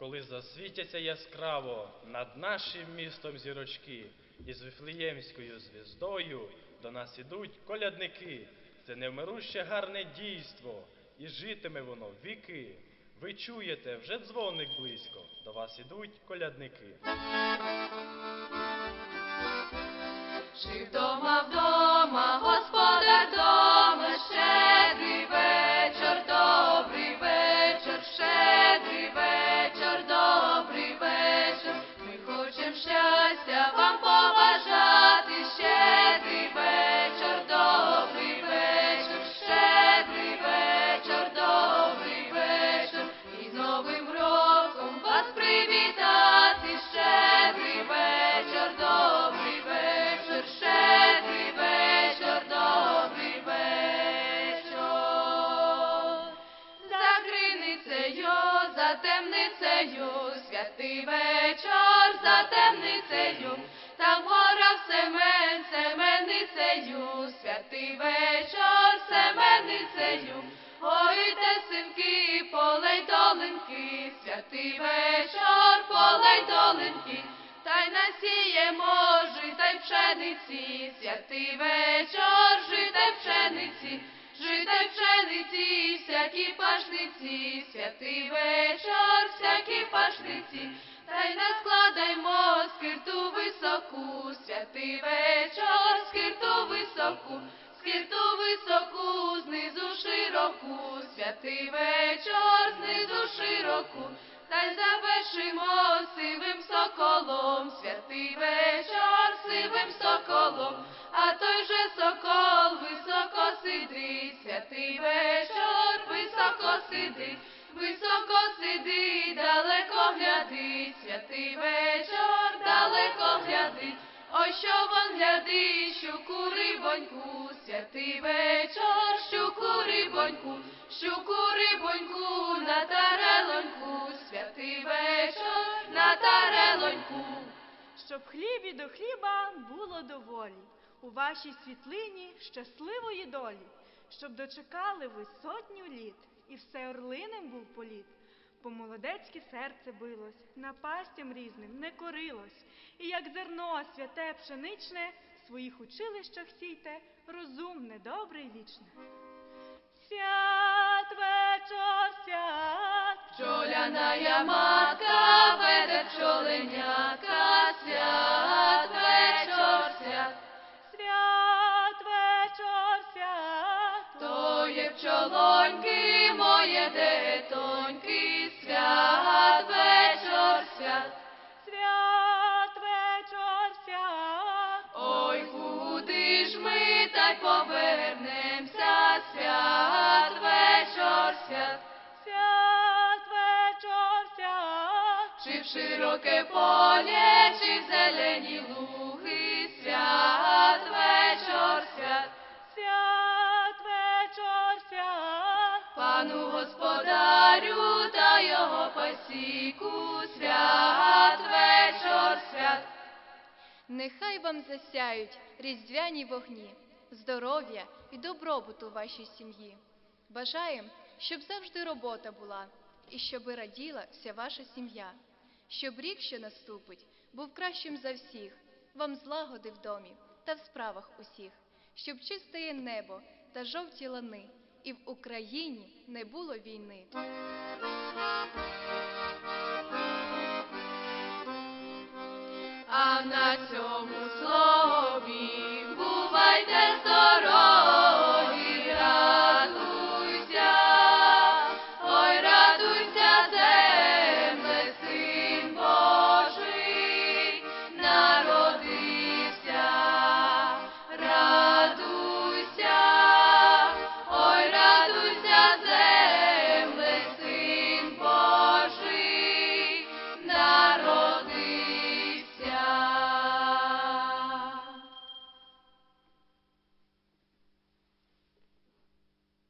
коли засвітяться яскраво над нашим містом зірочки, і з Вифлеємською звіздою до нас ідуть колядники. Це невмируще гарне дійство, і житиме воно віки. Ви чуєте, вже дзвоник близько, до вас ідуть колядники. Чи вдома вдома, господар темницею, святий вечір, за темницею, там гора Семен, семеницею, святий вечір, семеницею. Ой, те синки, полей долинки, святий вечір, полей долинки, та й насіємо жита й пшениці, святий вечір, жита й пшениці, жита пшениці, всякі пашниці, святий вечір, всякі пашниці, та й наскладаймо скирту високу, святий вечір, скирту високу, скирту високу, знизу широку, святий вечір, знизу широку, та й завершимо сивим соколом, святий вечір, сивим соколом, а той же сокол сидить, високо сидить, далеко глядить, святий вечір, далеко глядить. Ой, що вон глядить, щуку рибоньку, святий вечір, щуку рибоньку, щуку рибоньку на тарелоньку, святий вечір на тарелоньку. щоб хлібі до хліба було доволі, у вашій світлині щасливої долі, щоб дочекали ви сотню літ, і все орлиним був політ. По-молодецьки серце билось, напастям різним не корилось, і як зерно святе пшеничне, в своїх училищах сійте, розумне, добре й вічне. Свят вечор, свят, Пчоляна матка веде пчоленятка, свят вечір, свят, свят вечор, свят. то є пчолоньки, свят. Свят вечор, свят. Ой, куди ж ми та й повернемся, свят вечір, свят. Свят вечор, свят. Чи в широке поле, чи в зелені луги, свят вечір, Нехай вам засяють різдвяні вогні, здоров'я і добробуту вашій сім'ї. Бажаєм, щоб завжди робота була, і щоби раділа вся ваша сім'я, щоб рік, що наступить, був кращим за всіх, вам злагоди в домі та в справах усіх, щоб чистеє небо та жовті лани, і в Україні не було війни. На цьому